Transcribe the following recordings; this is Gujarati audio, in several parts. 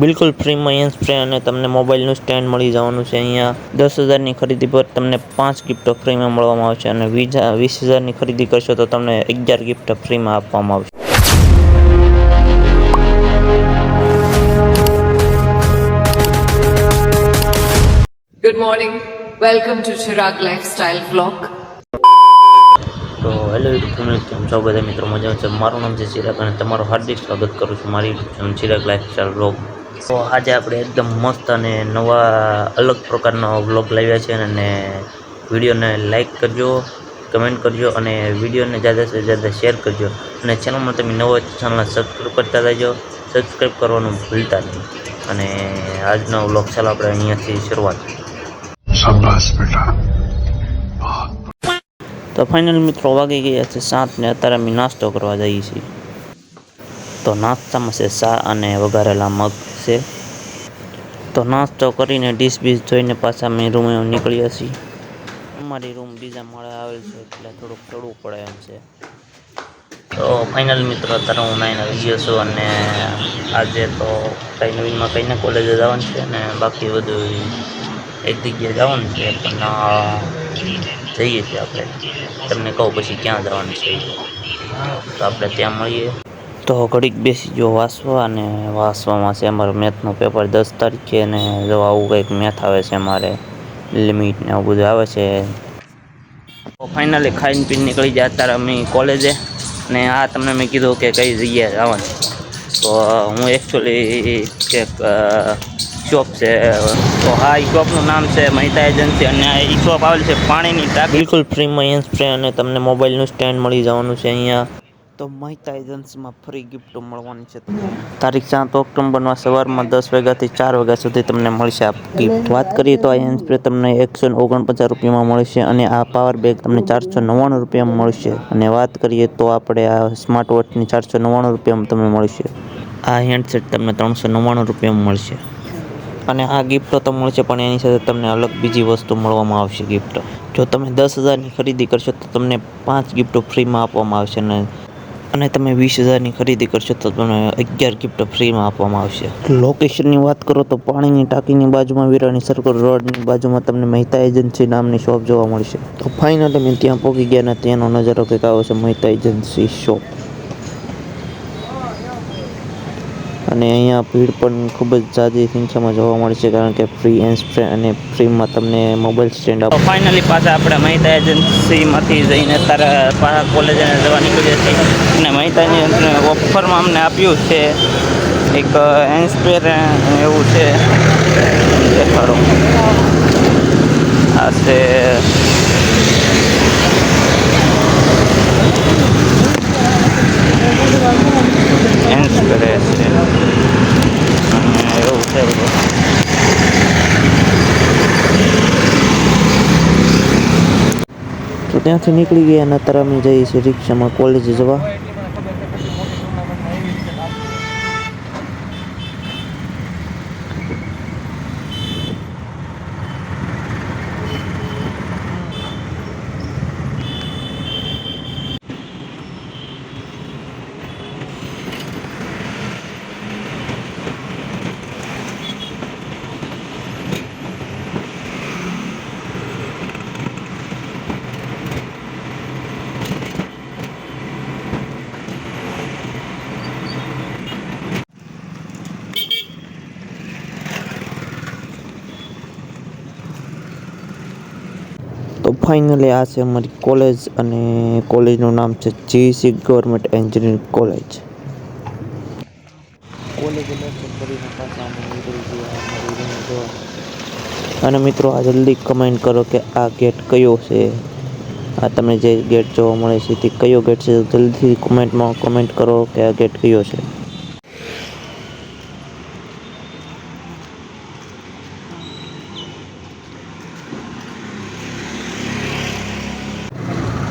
બિલકુલ ફ્રીમાં હેન્ડ સ્પ્રે અને તમને મોબાઈલનું સ્ટેન્ડ મળી જવાનું છે. અહીંયા દસ હજારની ખરીદી પર તમને પાંચ ગિફ્ટો ફ્રીમાં મળવામાં આવશે અને વીજા વીસ હજારની ખરીદી કરશો તો તમને અગિયાર ગિફ્ટ ફ્રીમાં આપવામાં આવશે. Good morning Welcome to Chirag Lifestyle Vlog. તો હેલો યુટ્યુબ ફેમિલી કેમ છો બધા મિત્રો? મજા છે? મારું નામ છે ચિરાગ અને તમારું હાર્દિક સ્વાગત કરું છું મારી ચિરાગ લાઈફસ્ટાઈલ વ્લોગ તો આજે આપણે એકદમ મસ્ત અને નવા અલગ પ્રકારનો વ્લોગ લાવ્યા છે અને વિડીયોને લાઇક કરજો કમેન્ટ કરજો અને વિડીયોને જ્યાદાથી જ્યાદા શેર કરજો. અને ચેનલમાં તમે નવો ચેનલને સબસ્ક્રાઈબ કરતા રહેજો. સબસ્ક્રાઈબ કરવાનું ભૂલતા નહીં. અને આજનો વ્લોગ ચાલો આપણે અહીંયાથી શરૂઆત. તો ફાઇનલ મિત્રો વાગી ગયા છે સાત ને અત્યારે અમે નાસ્તો કરવા જઈએ છીએ. તો નાસ્તામાં છે સા અને વઘારેલા મગ. છે. તો નાસ્તો કરીને ડીશ બીશ જોઈને પાછા અમે રૂમે નીકળ્યા છીએ. અમારી રૂમ બીજા માળે આવેલ છે એટલે થોડુંક ચડવું પડે એમ છે. તો ફાઇનલ મિત્રો અત્યારે હું નાઈને આવી ગયો છું અને આજે તો કંઈ નવીનમાં કંઈને કોલેજે જવાનું છે અને બાકી બધું એક જગ્યાએ જવાનું છે, પણ જઈએ છીએ આપણે. તમને કહું પછી ક્યાં જવાનું છે. તો આપણે ત્યાં મળીએ. તો ઘડીક બેસી જો વાંચવા અને વાંચવામાં છે અમારું મેથનું પેપર દસ તારીખે અને જો આવું કંઈક મેથ આવે છે અમારે લિમિટ ને આવું બધું આવે છે. તો ફાઇનલી ખાઈને પીને નીકળી જાય અત્યારે અમે કોલેજે ને આ તમને મેં કીધું કે કઈ જગ્યાએ જવાનું. તો હું એકચ્યુઅલી એક શોપ છે. તો હા, ઈ શોપનું નામ છે મહિતા એજન્સી અને આ એ શોપ આવેલ છે પાણીની ટાંકી. બિલકુલ ફ્રીમાં હેન્ડ સ્પ્રે અને તમને મોબાઈલનું સ્ટેન્ડ મળી જવાનું છે અહીંયા. તો મહિતા એજન્સીમાં ફ્રી ગિફ્ટો મળવાની છે. તારીખ સાત ઓક્ટોબરના સવારમાં દસ વાગ્યાથી ચાર વાગ્યા સુધી તમને મળશે આ ગિફ્ટ. વાત કરીએ તો આ હેન્ડ તમને એકસો ઓગણપચાસ રૂપિયામાં મળશે અને આ પાવર બેગ તમને ચારસો નવ્વાણું રૂપિયામાં મળશે. અને વાત કરીએ તો આપણે આ સ્માર્ટ વોચની ચારસો નવ્વાણું રૂપિયામાં તમને મળશે. આ હેન્ડસેટ તમને ત્રણસો નવ્વાણું રૂપિયામાં મળશે. અને આ ગિફ્ટો તો મળશે, પણ એની સાથે તમને અલગ બીજી વસ્તુ મળવામાં આવશે ગિફ્ટ. જો તમે દસ હજારની ખરીદી કરશો તો તમને પાંચ ગિફ્ટો ફ્રીમાં આપવામાં આવશે અને અને તમે વીસ હજારની ખરીદી કરશો તો તમને અગિયાર ગિફ્ટ ફ્રીમાં આપવામાં આવશે. લોકેશનની વાત કરો તો પાણીની ટાંકીની બાજુમાં વિરાણી સર્કલ રોડની બાજુમાં તમને મહેતા એજન્સી નામની શોપ જોવા મળશે. તો ફાઇનલી મેં ત્યાં પહોંચી ગયા અને ત્યાંનો નજારો કંઈક આવો છે, મહેતા એજન્સી શોપ અને અહીંયા ભીડ પણ ખૂબ જ ઝાઝી સંખ્યામાં જોવા મળશે કારણ કે ફ્રી એન્ડ અને ફ્રીમાં તમને મોબાઈલ સ્ટેન્ડ આપો. ફાઇનલી પાછા આપણે મહિતા એજન્સીમાંથી જઈને તારા પાછા કોલેજે જવા નીકળીએ છીએ. અને મહિતાની ઓફરમાં અમને આપ્યું છે એક એન્ડ એવું છે. દેખાડો. આ છે હેન્ડ સ્પ્રે છે અને એવું છે બધું ત્યાંથી નીકળી ગયા અને અત્યારે અમે જઈએ છીએ રિક્ષામાં કોલેજે જવા. ફાઇનલી આ છે અમારી કોલેજ અને કોલેજનું નામ છે જીસી ગવર્મેન્ટ એન્જિનિયરિંગ કોલેજ અને મિત્રો આ જલ્દી કમેન્ટ કરો કે આ ગેટ કયો છે. આ તમને જે ગેટ જોવા મળે છે તે કયો ગેટ છે જલ્દીથી કમેન્ટમાં કમેન્ટ કરો કે આ ગેટ કયો છે.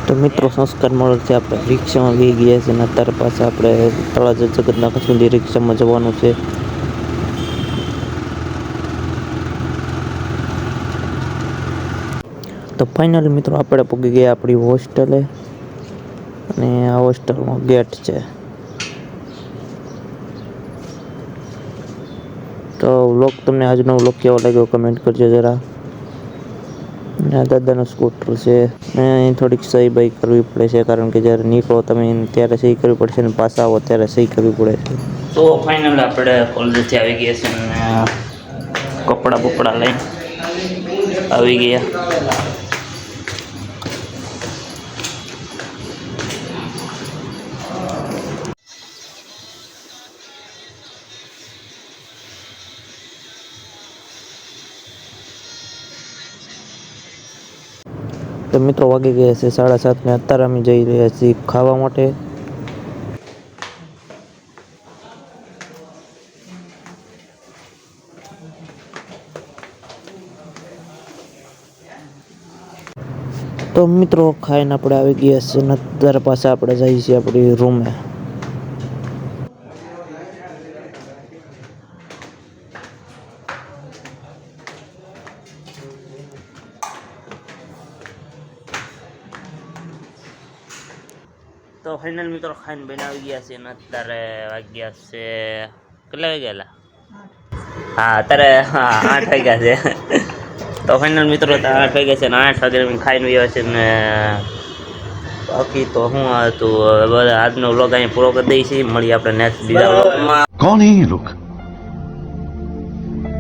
તો મિત્રો સંસ્કાર મળવાથી આપણે રિક્ષામાં બી ગયા છે અને અત્યારે પાછા આપણે તળાજ જગતના સુધી રિક્ષામાં જવાનું છે. તો ફાઇનલી મિત્રો આપણે પગી ગયા આપણી હોસ્ટેલે અને આ હોસ્ટેલમાં ગેટ છે. તો વ્લોગ તમને આજનો વ્લોગ કેવો લાગ્યો? કમેન્ટ કરજો જરા. આ દાદાનું સ્કૂટર છે. ને અહીં થોડીક સહી બહી કરવી પડે છે, કારણ કે જ્યારે નીકળો તમે ત્યારે સહી કરવી પડશે ને પાછા આવો ત્યારે સહી કરવી પડે છે. તો ફાઇનલ આપણે કોલેજથી આવી ગયા છે ને કપડાં બપડા લઈને આવી ગયા. તો મિત્રો વાગી ગયા છે સાડા સાત ને અત્યારે અમે જઈ રહ્યા છીએ ખાવા માટે. તો મિત્રો ખાઈને આપણે આવી ગયા છે ને અત્યારે પાછા આપણે જઈએ છીએ આપણી રૂમે. તો ફાઇનલ મિત્રો ખાઈને બનાવી ગયા છે અને અત્યારે વાગ્યા છે કેટલા વાગ્યા હા અત્યારે હા આઠ વાગ્યા છે. તો ફાઇનલ મિત્રો આઠ વાગ્યા છે ને આઠ વાગ્યા ખાઈને ગયા છે ને બાકી તો હું હતું આજનો વ્લોગ અહીં પૂરો કરી દઈએ છીએ. મળીએ આપણે નેક્સ્ટ બીજા વ્લોગમાં કોણ હે લોક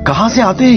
કહા સે આતે